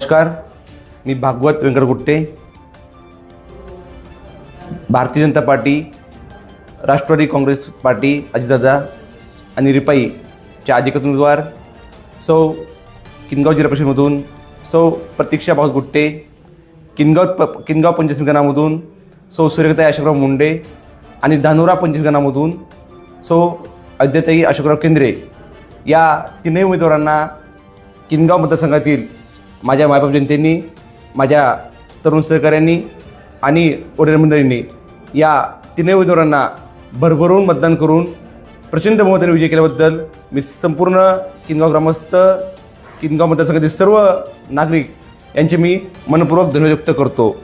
नमस्कार मी Bhagwat Vyankat Gutte Bharatiya Janata party Rashtrawadi Congress party Ajitdada आणि रिपाईच्या अधिकृत उमेदवार सौ किनगाव जिल्हा परिषदमधून सौ प्रतीक्षा भाऊ गुट्टे किनगाव प किनगाव पंचायत सौ सूर्यताई अशोकराव मुंडे आणि धानोरा पंचायत सौ अद्यताई अशोकराव केंद्रे या तीनही उमेदवारांना किनगाव मतदारसंघातील माझ्या मायबाप जनतेनी माझ्या तरुण सहकाऱ्यांनी आणि वडील मंडळींनी या तिन्ही उमेदवारांना भरभरून मतदान करून प्रचंड बहुमताने विजय केल्याबद्दल मी संपूर्ण किनगाव ग्रामस्थ किनगाव मतदारसंघातील सर्व नागरिक यांचे मी मनपूर्वक धन्यवाद व्यक्त करतो.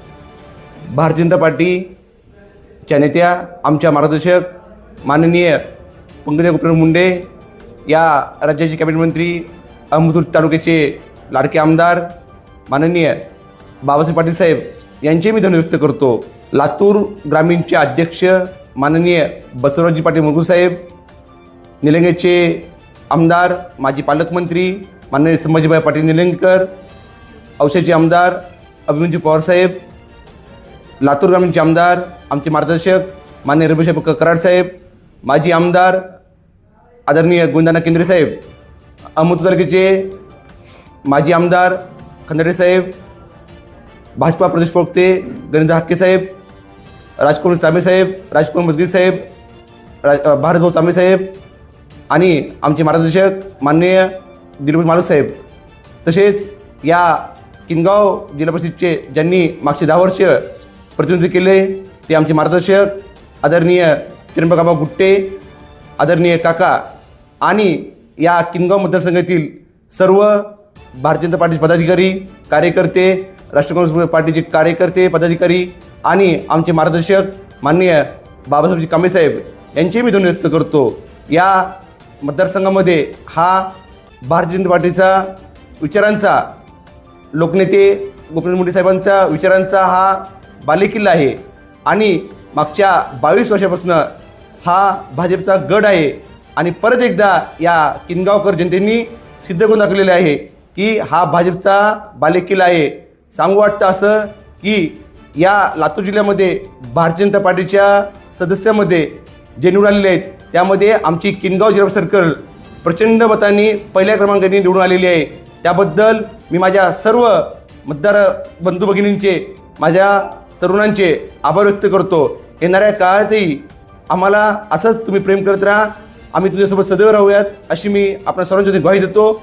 भारतीय जनता पार्टीच्या नेत्या आमच्या मार्गदर्शक माननीय पंकजा गोपीनाथ मुंडे या राज्याचे कॅबिनेट मंत्री अहमदपूर तालुक्याचे लाडके आमदार माननीय बाबासाहेब पाटील साहेब यांचे मी धन्यवाद व्यक्त करतो. लातूर ग्रामीणचे अध्यक्ष माननीय बसवराजी पाटील मुरगू साहेब निलंगेचे आमदार माजी पालकमंत्री माननीय संभाजीभाई पाटील निलंगेकर औषधचे आमदार अभिमनजी पवारसाहेब लातूर ग्रामीणचे आमदार आमचे मार्गदर्शक मान्य रमेशसाहेब क- कराड साहेब माजी आमदार आदरणीय गोंदाना केंद्रे साहेब अहमदपूर तालुक्याचे माजी आमदार खंदाडे साहेब भाजपा प्रदेश प्रवक्ते गणेश हक्के साहेब राजकुमार चांबे साहेब राजकुमार मजगी साहेब राज भारतभाऊ चांबे साहेब आणि आमचे मार्गदर्शक माननीय दिलीप मालक साहेब. तसेच या किनगाव जिल्हा परिषदचे ज्यांनी मागचे दहा वर्ष प्रतिनिधित्व केले ते आमचे मार्गदर्शक आदरणीय त्र्यंबकाबा गुट्टे आदरणीय काका आणि या किनगाव मतदारसंघातील सर्व भारतीय जनता पार्टीचे पदाधिकारी कार्यकर्ते राष्ट्रीय काँग्रेस पार्टीचे कार्यकर्ते पदाधिकारी आणि आमचे मार्गदर्शक माननीय बाबासाहेबजी कांबेसाहेब यांचे मी धन्यवाद व्यक्त करतो. या मतदारसंघामध्ये हा भारतीय जनता पार्टीचा विचारांचा लोकनेते गोपीनाथ मुंडे साहेबांचा विचारांचा हा बालेकिल्ला आहे आणि मागच्या बावीस वर्षापासून हा भाजपचा गड आहे आणि परत एकदा या किनगावकर जनतेनी सिद्ध करून दाखवलेले आहे. की हा भाजपचा बालेकिल्ला आहे. सांगू वाटतं असं की या लातूर जिल्ह्यामध्ये भारतीय जनता पार्टीच्या सदस्यामध्ये जे निवडून आलेले आहेत त्यामध्ये आमची किनगाव जिल्हा सर्कल प्रचंड मतांनी पहिल्या क्रमांकाने निवडून आलेली आहे. त्याबद्दल मी माझ्या सर्व मतदार बंधू भगिनींचे माझ्या तरुणांचे आभार व्यक्त करतो. येणाऱ्या काळातही आम्हाला असंच तुम्ही प्रेम करत राहा. आम्ही तुझ्यासोबत सदैव राहूयात अशी मी आपल्या सर्वांच्या ग्वाही देतो.